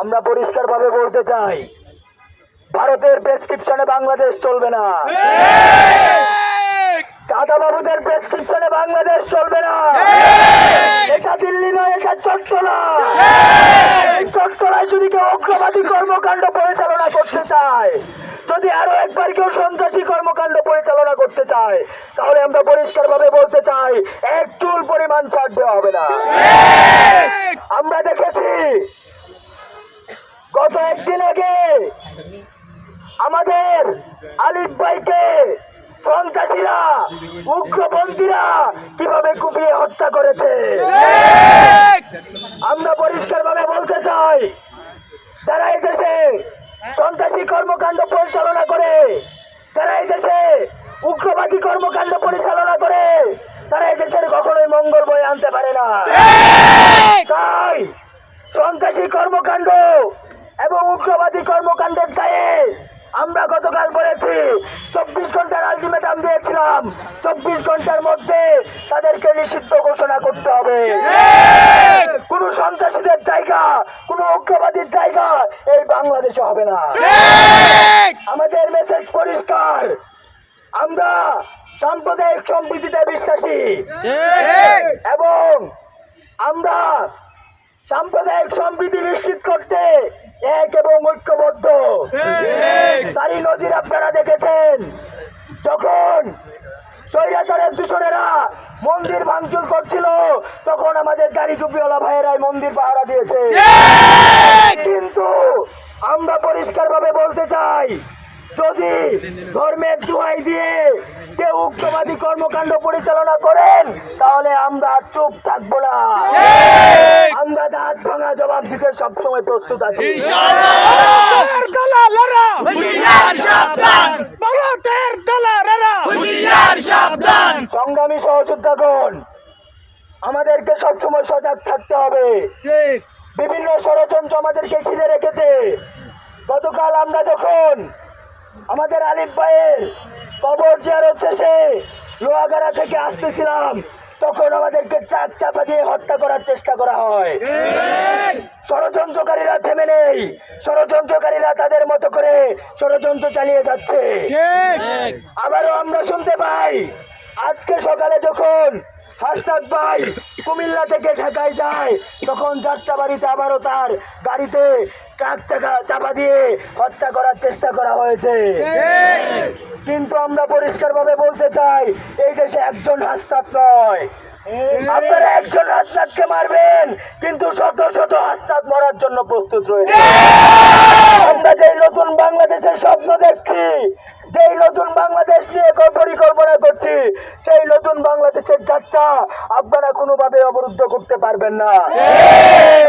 আমরা পরিষ্কারভাবে বলতে চাই ভারতের প্রেসক্রিপশনে বাংলাদেশ চলবে না। দাদা বাবুদের প্রেসক্রিপশনে বাংলাদেশ চলবে না। এটা দিল্লি নয় এটা চট্টলা এই চট্টলায় যদি কেউ অগ্রবাদী কর্মকাণ্ড পরিচালনা করতে চায় যদি আরও একবার কেউ সন্ত্রাসী কর্মকাণ্ড পরিচালনা করতে চায় তাহলে আমরা পরিষ্কারভাবে বলতে চাই এক চুল পরিমাণ ছাড় দেওয়া হবে না। একদিন আগে আমাদের আলিফ ভাইকে সন্ত্রাসীরা, উগ্রপন্থীরা কীভাবে কুপিয়ে হত্যা করেছে? আমরা পরিষ্কারভাবে বলতে চাই, যারা এদেশে দেশে সন্ত্রাসী কর্মকাণ্ড পরিচালনা করে, যারা এদেশে উগ্রবাদী কর্মকাণ্ড পরিচালনা করে, তারা এই দেশের কখনোই মঙ্গল বয়ে আনতে পারে না। তাই সন্ত্রাসী কর্মকাণ্ড এবং উগ্রবাদী কর্মকাণ্ডের দায়ে আমরা গতকাল বলেছি চব্বিশ ঘণ্টার আলটিমেটাম দিয়েছিলাম। চব্বিশ ঘণ্টার মধ্যে তাদেরকে নিষিদ্ধ ঘোষণা করতে হবে। কোন সন্ত্রাসীদের জায়গা কোন উগ্রবাদীর জায়গা এই বাংলাদেশে হবে না। আমাদের মেসেজ পরিষ্কার। আমরা সাম্প্রদায়িক সম্প্রীতিতে বিশ্বাসী। এবং আমরা সাম্প্রদায়িক সম্প্রীতি নিশ্চিত করতে এক এবং ঐক্যবদ্ধ। তারই নজির আপনারা দেখেছেন। যখন স্বৈরাচারের দূষণেরা মন্দির ভাঙচুর করছিল তখন আমাদের গাড়ি টুপিওয়ালা ভাইয়েরাই মন্দির পাহারা দিয়েছে। কিন্তু আমরা পরিষ্কারভাবে বলতে চাই যদি ধর্মের দোহাই দিয়ে কেউ উগ্রবাদী কর্মকাণ্ড পরিচালনা করেন তাহলে আমরা চুপ থাকব না। আমরা দাঁত ভাঙা জবাব দিতে সবসময় প্রস্তুত আছি। ভারতের ভারতের দালালেরা সংগ্রামী সহযোদ্ধাগণ আমাদেরকে সবসময় সজাগ থাকতে হবে। বিভিন্ন ষড়যন্ত্র আমাদেরকে ঘিরে রেখেছে। গতকাল আমরা যখন আমাদের আলিফ ভাইয়ের কবর জিয়ারত শেষে লোহাগাড়া থেকে আসতেছিলাম তখন আমাদেরকে ট্রাক চাপা দিয়ে হত্যা করার চেষ্টা করা হয়। ষড়যন্ত্রকারীরা থেমে নেই। ষড়যন্ত্রকারীরা তাদের মতো করে ষড়যন্ত্র চালিয়ে যাচ্ছে। আবারও আমরা শুনতে পাই, আজকে সকালে যখন হাসনাত ভাই কুমিল্লা থেকে ঢাকায় যায়, তখন যাত্রাবাড়িতে আবারও তার গাড়িতে ট্রাক চাকা চাপা দিয়ে হত্যা করার চেষ্টা করা হয়েছে। আমরা পরিষ্কারভাবে বলতে চাই, এই দেশে একজন হাসনাত নয়। আপনারা একজন মারবেন, কিন্তু শত শত মরার জন্য প্রস্তুত রয়েছে। আমরা যে নতুন বাংলাদেশের স্বপ্ন দেখছি, যেই নতুন বাংলাদেশ নিয়ে পরিকল্পনা করছি, সেই নতুন বাংলাদেশের যাত্রা আপনারা কোনোভাবে অবরুদ্ধ করতে পারবেন না।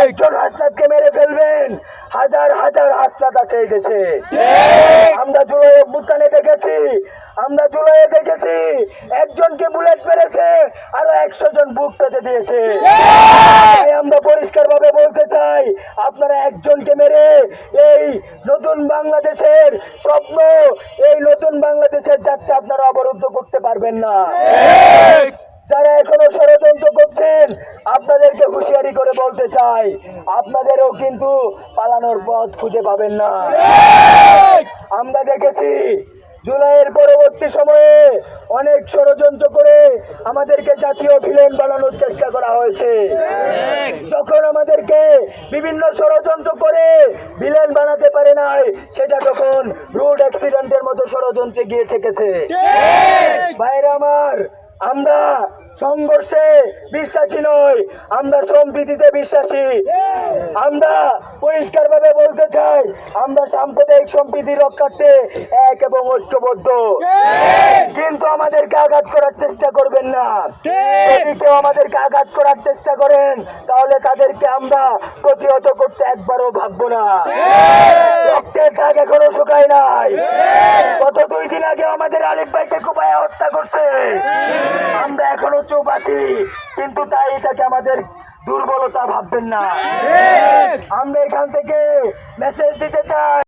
একজন হাসনাতকে মেরে ফেলবেন হাজার হাজার হাসনাত আছে এই দেশে। আমরা জুলাই অভ্যুত্থানে দেখেছি আমরা জুলাইয়ে দেখেছি একজনকে বুলেট মেরেছে আরও একশো জন বুক পেতে দিয়েছে। তাই আমরা পরিষ্কার ভাবে বলতে চাই আপনারা একজনকে মেরে এই নতুন বাংলাদেশের স্বপ্ন এই নতুন বাংলাদেশের যাত্রা আপনারা অবরুদ্ধ করতে পারবেন না। যারা এখনও ষড়যন্ত্র করছেন আপনাদেরকে হুঁশিয়ারি করে বলতে চাই আপনাদেরও কিন্তু পালানোর পথ খুঁজে পাবেন না। আমরা দেখেছি জুলাইয়ের পরবর্তী সময়ে অনেক ষড়যন্ত্র করে আমাদেরকে জাতীয় ভিলেন বানানোর চেষ্টা করা হয়েছে। যখন আমাদেরকে বিভিন্ন ষড়যন্ত্র করে ভিলেন বানাতে পারে নাই সেটা তখন রোড অ্যাক্সিডেন্টের মতো ষড়যন্ত্রে গিয়ে ঠেকেছে। ভাইরা আমার আমরা সংঘর্ষে বিশ্বাসী নয় আমরা সম্প্রীতিতে বিশ্বাসী। আমরা পরিষ্কারভাবে বলতে চাই, আমরা সাম্প্রদায়িক সম্প্রীতি রক্ষার্থে এক এবং ঐক্যবদ্ধ। কিন্তু আমাদেরকে আঘাত করার চেষ্টা করবেন না। যদি কেউ আমাদেরকে আঘাত করার চেষ্টা করেন, তাহলে তাদেরকে আমরা প্রতিহত করতে একবারও ভাববো না। রক্তের দাগ এখনও শুকায় নাই। গত দুই দিন আগে আমাদের আলিফ ভাইকে কুপায় হত্যা করছে। এখনও চুপ আছি কিন্তু তাই এটাকে আমাদের দুর্বলতা ভাববেন না। আমরা এখান থেকে মেসেজ দিতে চাই।